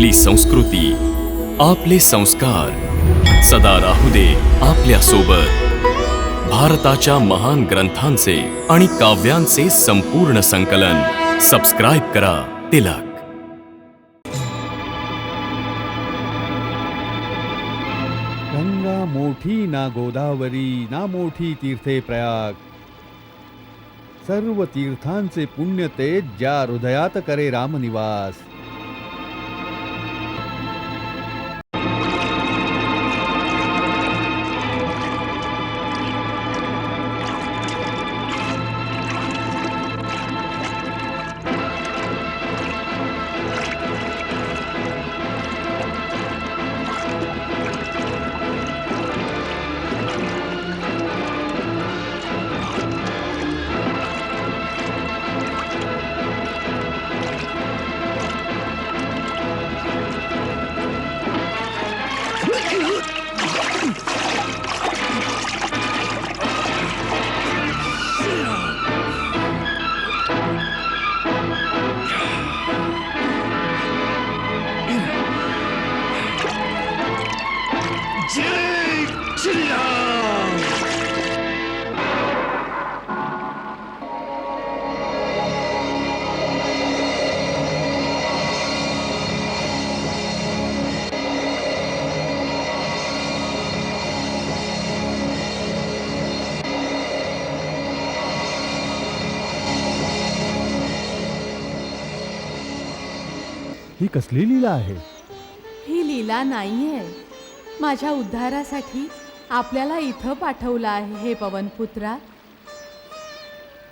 आपली संस्कृती आपले संस्कार. सदा राहू दे आपल्यासोबत भारताच्या महान ग्रंथांचे आणि काव्यांचे संपूर्ण संकलन. सबस्क्राईब करा तिलक. गंगा मोठी ना गोदावरी ना मोठी तीर्थे प्रयाग. सर्व तीर्थांचे पुण्य ते ज्या हृदयात करे रामनिवास. ही कसली लीला आहे? ही लीला नाहीये. माझ्या उद्धारासाठी आपल्याला इथं पाठवलं आहे हे पवनपुत्रा.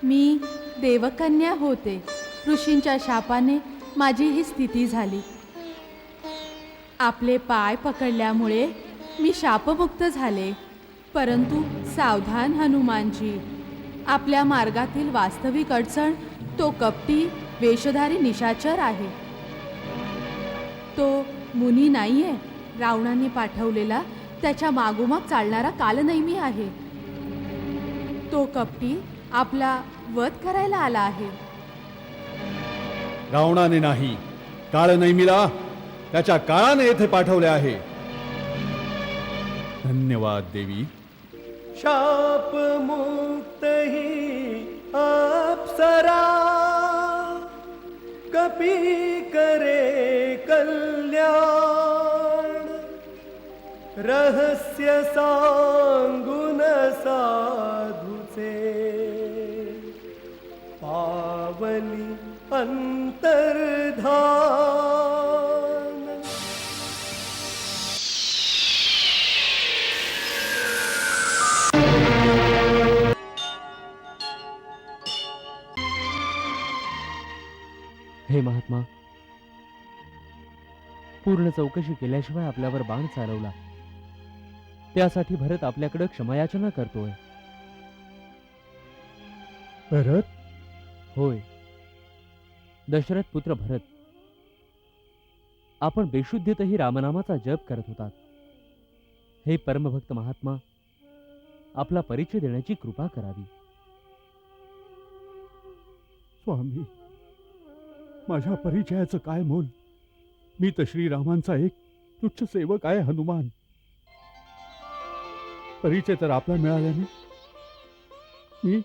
मी देवकन्या होते. ऋषींच्या शापाने माझी ही स्थिती झाली. आपले पाय पकडल्यामुळे मी शापमुक्त झाले. परंतु सावधान हनुमानजी आपल्या मार्गातील वास्तविक अडचण तो कपटी वेशधारी निशाचर आहे. तो मुनी नाहीये रावणाने पाठवलेला त्याच्या मागोमाग चालणारा कालनैमी आहे. तो कपटी आपला वध करायला आला आहे. रावणाने नाही काळ नैमिला त्याच्या काळाने येथे पाठवले आहे. धन्यवाद देवी. शाप मुक्त ही अप्सरा कपी करे कल्याण। रहस्य सांगुन साधुचे। पावली अंतर्धान। हे महात्मा पूर्ण चौकशी केल्याशिवाय आपल्यावर बाण चालवला. त्यासाठी भरत आपल्याकडे क्षमायाचना करतोय. भरत? होय. दशरथ पुत्र भरत. आपण बेशुद्धीतही रामनामाचा जप करत होतात. हे परमभक्त महात्मा आपला परिचय देण्याची कृपा करावी. स्वामी माझ्या परिचयाचं काय मोल? मी तर श्रीरामांचा एक तुच्छ सेवक आहे हनुमान. परिचय तर आपला मिळाल्याने मी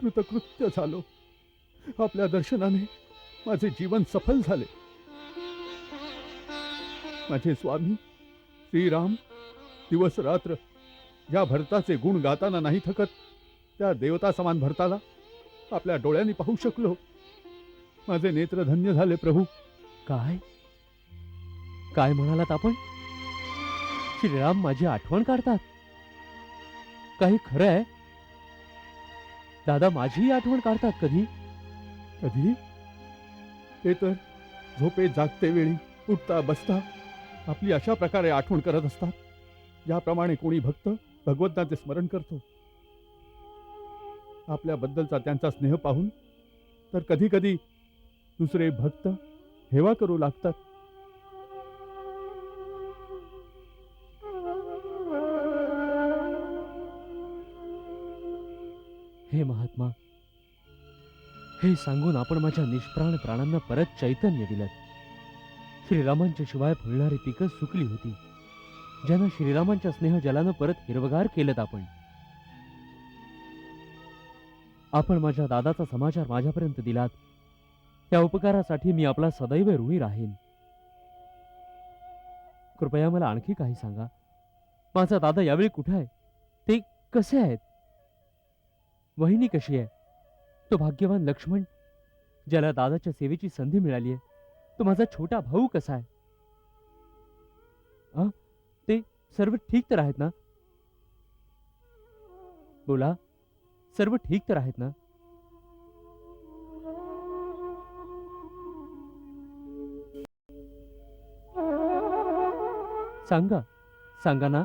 कृतकृत्य झालो. आपल्या दर्शनाने माझे जीवन सफल झाले. माझे स्वामी श्रीराम दिवस रात्र ज्या भरताचे गुण गाताना नाही थकत. त्या देवता समान भरताला आपल्या डोळ्यांनी पाहू शकलो. माझे नेत्र धन्य झाले प्रभू. काय? काय म्हणालात आपण? श्रीराम माझी आठवण काढतात. काही खरं आहे दादा माझीही आठवण काढतात कधी? कधी? ते तर झोपे जागते वेळी उठता बसता. आपली अशा प्रकारे आठवण करत असतात. याप्रमाणे कोणी भक्त भगवंताचे स्मरण करतो. आपल्याबद्दलचा त्यांचा स्नेह पाहून तर कधी कधी दुसरे भक्त हेवा करू लागतात. हे महात्मा हे सांगून आपण माझ्या निष्प्राण प्राणांना परत चैतन्य दिलं श्रीरामांच्या शिवाय फुलणारी पिकं सुकली होती ज्यांना श्रीरामांच्या स्नेह जलानं परत हिरवगार केलं आपण. आपण माझ्या दादाचा समाचार माझ्यापर्यंत दिलात. त्या उपकारासाठी मी आपला सदैव ऋणी राहीन. कृपया मला आणखी काही सांगा. माझा दादा यावेळी कुठे आहे? ते कसे आहेत? वहिनी कशी आहे? तो भाग्यवान लक्ष्मण ज्याला दादाच्या सेवेची संधी मिळाली आहे तो माझा छोटा भाऊ कसा आहे? आ? ते सर्व ठीक तर आहेत ना? बोला सर्व ठीक तर आहेत ना? सांगा. सांगा ना.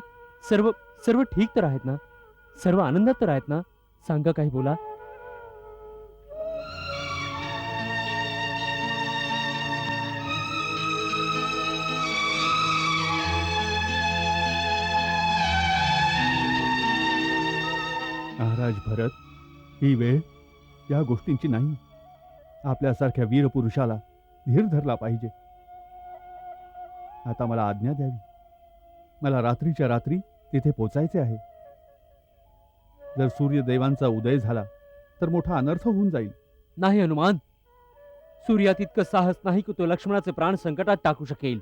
सर्व सर्व ठीक तर आहेत ना? सर्व आनंदात तर आहेत ना? सांगा काही बोला. महाराज भरत ही वेळ या गोष्टींची नाही. आपल्यासारख्या वीर पुरुषाला धीर धरला पाहिजे. आता मला आज्ञा द्यावी. मला रात्रीच्या रात्री तिथे पोचायचे आहे. जर सूर्यदेवांचा उदय झाला तर मोठा अनर्थ होऊन जाईल. नाही हनुमान. सूर्यात इतकं साहस नाही की तो लक्ष्मणाचे प्राण संकटात टाकू शकेल.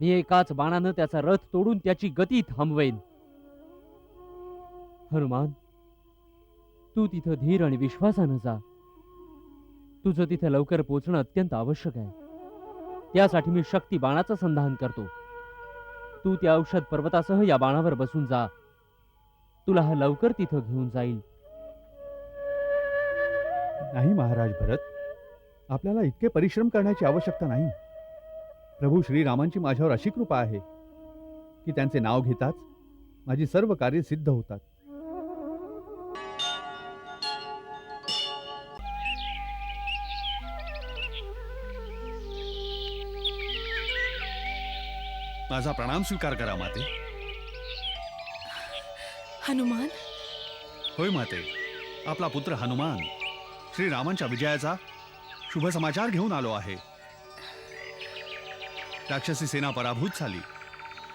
मी एकाच बाणानं त्याचा रथ तोडून त्याची गती थांबवेन. हनुमान तू तिथं धीर आणि विश्वासानं जा. तुझं तिथे लवकर पोचणं अत्यंत आवश्यक आहे. त्यासाठी मी शक्ती बाणाचं संधान करतो. तू त्या औषध पर्वतासह या बाणावर बसून जा. तुला हा लवकर तिथं घेऊन जाईल. नाही महाराज भरत. आपल्याला इतके परिश्रम करण्याची आवश्यकता नाही. प्रभू श्रीरामांची माझ्यावर अशी कृपा आहे की त्यांचे नाव घेताच माझी सर्व कार्य सिद्ध होतात. माझा प्रणाम स्वीकार करा माते. हनुमान? होय माते. आपला पुत्र हनुमान श्रीरामांच्या विजयाचा शुभ समाचार घेऊन आलो आहे. राक्षसी सेना पराभूत झाली.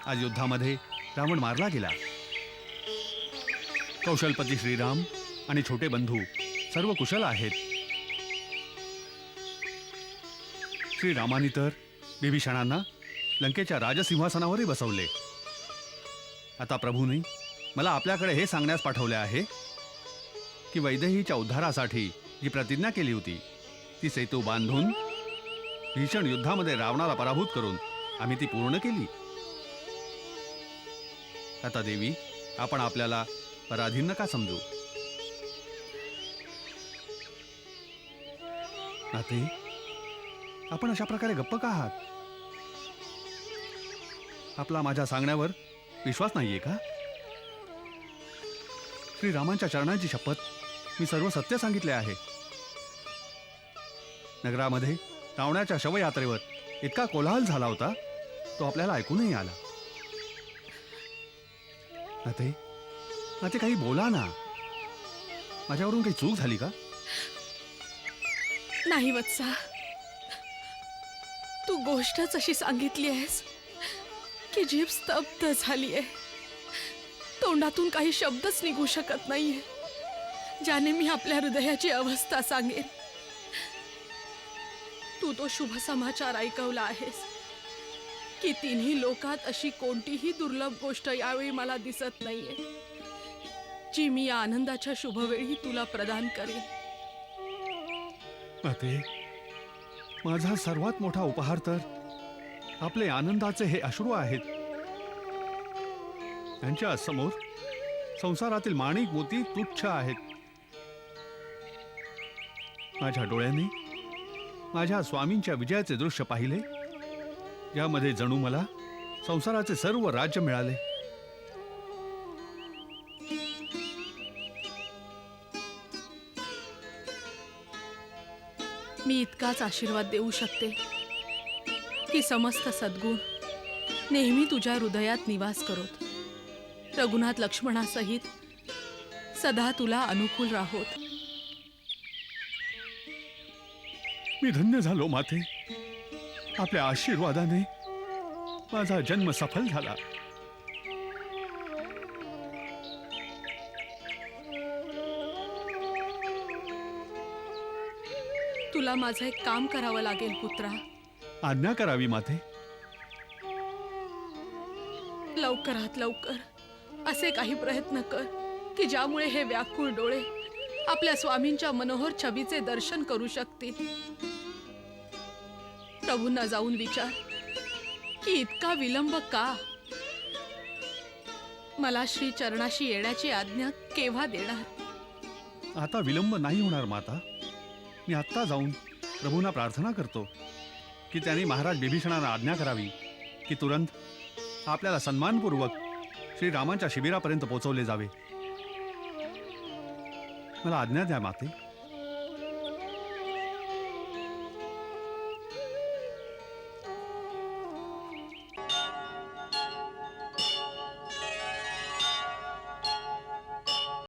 आज युद्धामध्ये रावण मारला गेला. कौशलपती श्रीराम आणि छोटे बंधू सर्व कुशल आहेत. श्रीरामानी तर विभीषणांना लंकेच्या राजसिंहासनावरही बसवले. आता प्रभूने मला आपल्याकडे हे सांगण्यास पाठवले आहे की वैदेहीच्या उद्धारासाठी जी प्रतिज्ञा केली होती ती सेतू बांधून भीषण युद्धामध्ये रावणाला पराभूत करून आम्ही ती पूर्ण केली. आता देवी आपण आपल्याला पराधीन नका समजू. नाते आपण अशा प्रकारे गप्प का आहात? आपला माझ्या सांगण्यावर विश्वास नाहीये का? श्रीरामांच्या चरणांची शपथ मी सर्व सत्य सांगितले आहे. नगरामध्ये रावणाच्या शवयात्रेवर इतका कोलाहल झाला होता तो आपल्याला ऐकूनही आला. नाते नाते काही बोला ना. माझ्यावरून काही चूक झाली का? नाही वत्सा. तू गोष्टच अशी सांगितली आहेस. की जीभ स्तब्ध झाली आहे. तोंडातून काही शब्दच निघू शकत नाहीये. ज्याने मी आपल्या हृदयाची अवस्था सांगेन. तू तो शुभ समाचार ऐकवला आहेस. की तिन्ही लोकात अशी कोणतीही दुर्लभ गोष्ट यावेळी मला दिसत नाहीये. जी मी या आनंदाच्या शुभवेळी तुला प्रदान करेन. माझा सर्वात मोठा उपहार तर आपले आनंदाचे हे अश्रू आहेत. त्यांच्यासमोर संसारातील माणिक मोती तुच्छ आहेत. माझ्या डोळ्यांनी माझ्या स्वामींच्या विजयाचे दृश्य पाहिले. यामध्ये जणू मला संसाराचे सर्व राज्य मिळाले. मी इतकाच आशीर्वाद देऊ शकते. की समस्त सद्गुण नेहमी तुझ्या हृदयात निवास करोत. रघुनाथ लक्ष्मणासहित सदा तुला अनुकूल राहोत. मी धन्य झालो माते. आपल्या आशीर्वादाने माझा जन्म सफल झाला. तुला माझं एक काम करावं लागेल पुत्रा. आज्ञा करावी माते लवकरात लवकर. असे काही प्रयत्न कर की ज्यामुळे हे व्याकुळ डोळे आपल्या स्वामींच्या मनोहर छबीचे दर्शन करू शकतील. प्रभूंना जाऊन विचार की इतका विलंब का? मला श्री चरणाशी येण्याची आज्ञा केव्हा देणार? आता विलंब नाही होणार माता. मी आत्ता जाऊन प्रभूंना प्रार्थना करतो. की त्यांनी महाराज बिभीषणांना आज्ञा करावी की तुरंत आपल्याला सन्मानपूर्वक श्रीरामांच्या शिबिरापर्यंत पोहोचवले जावे. मला आज्ञा द्या माते.